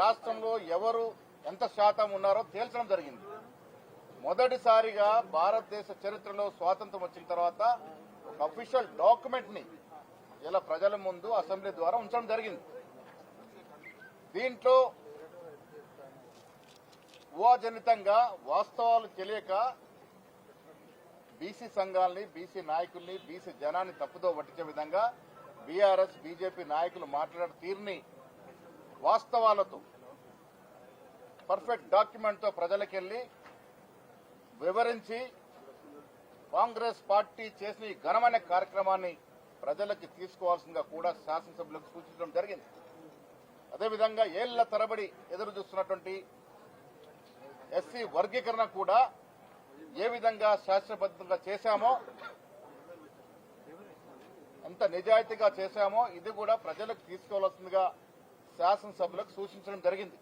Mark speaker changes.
Speaker 1: రాష్ట్రంలో ఎవరు ఎంత శాతం ఉన్నారో తేల్చడం జరిగింది. మొదటిసారిగా భారతదేశ చరిత్రలో స్వాతంత్రం వచ్చిన తర్వాత ఒక అఫీషియల్ డాక్యుమెంట్ని ఇలా ప్రజల ముందు అసెంబ్లీ ద్వారా ఉంచడం జరిగింది. దీంట్లో ఊహాజనితంగా వాస్తవాలు తెలియక బీసీ సంఘాలని బీసీ నాయకుల్ని బీసీ జనాన్ని తప్పుదో పట్టించే విధంగా బీఆర్ఎస్ బీజేపీ నాయకులు మాట్లాడే తీరుని వాస్తవాలతో పర్ఫెక్ట్ డాక్యుమెంట్తో ప్రజలకెళ్ళి ప్రజలకెళ్ళి వివరించి కాంగ్రెస్ పార్టీ చేసిన ఈ ఘనమైన కార్యక్రమాన్ని ప్రజలకి తీసుకోవాల్సిందిగా కూడా శాసనసభ్యులకు సూచించడం జరిగింది. అదేవిధంగా ఏళ్ళ తరబడి ఎదురు చూస్తున్నటువంటి ఎస్సీ వర్గీకరణ కూడా ఏ విధంగా శాస్త్రబద్ధంగా చేశామో ఎంత నిజాయితీగా చేశామో ఇది కూడా ప్రజలకు తీసుకోవాల్సిందిగా శాసనసభలకు సూచించడం జరిగింది.